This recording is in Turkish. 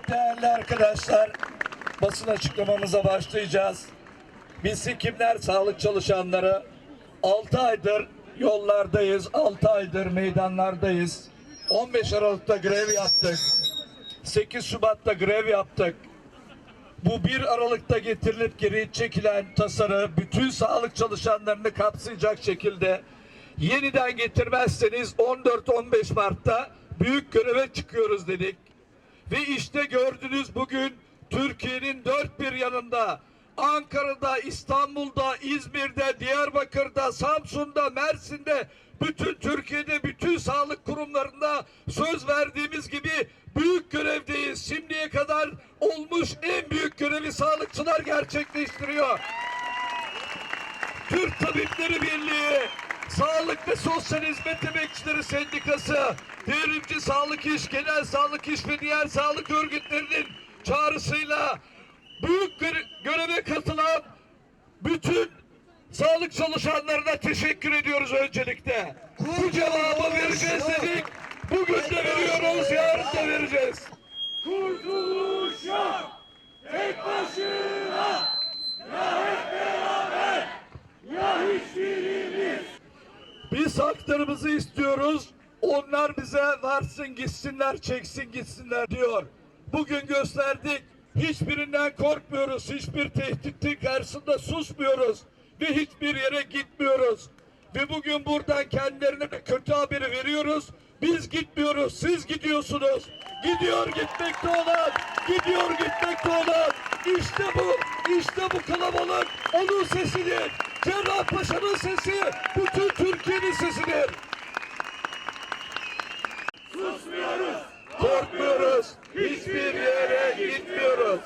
Evet değerli arkadaşlar, basın açıklamamıza başlayacağız. Biz hekimler, sağlık çalışanları 6 aydır yollardayız, 6 aydır meydanlardayız. 15 Aralık'ta grev yaptık. 8 Şubat'ta grev yaptık. Bu 1 Aralık'ta getirilip geri çekilen tasarı bütün sağlık çalışanlarını kapsayacak şekilde yeniden getirmezseniz 14-15 Mart'ta büyük göreve çıkıyoruz dedik. Ve işte gördünüz bugün Türkiye'nin dört bir yanında Ankara'da, İstanbul'da, İzmir'de, Diyarbakır'da, Samsun'da, Mersin'de, bütün Türkiye'de, bütün sağlık kurumlarında söz verdiğimiz gibi büyük görevdeyiz. Şimdiye kadar olmuş en büyük görevi sağlıkçılar gerçekleştiriyor. Türk Tabipleri Birliği, Sağlık ve Sosyal Hizmet Emekçileri Sendikası, Devrimci Sağlık İş, Genel Sağlık İş ve diğer sağlık örgütlerinin çağrısıyla büyük göre- göreve katılan bütün sağlık çalışanlarına teşekkür ediyoruz öncelikle. Bu cevabı vereceğiz dedik. Bugün de veriyoruz, yarın da vereceğiz. Kurtuluş Biz haklarımızı istiyoruz. Onlar bize varsın gitsinler, çeksin gitsinler diyor. Bugün gösterdik. Hiçbirinden korkmuyoruz. Hiçbir tehditin karşısında susmuyoruz. Ve hiçbir yere gitmiyoruz. Ve bugün buradan kendilerine kötü haberi veriyoruz. Biz gitmiyoruz. Siz gidiyorsunuz. Gidiyor gitmekte olan. Gidiyor gitmekte olan. İşte bu. işte bu kalabalık. Onun sesidir. Cerrahpaşa'nın sesi. Bütün Türkiye'nin sesidir. Susmuyoruz. Korkmuyoruz. Hiçbir yere gitmiyoruz.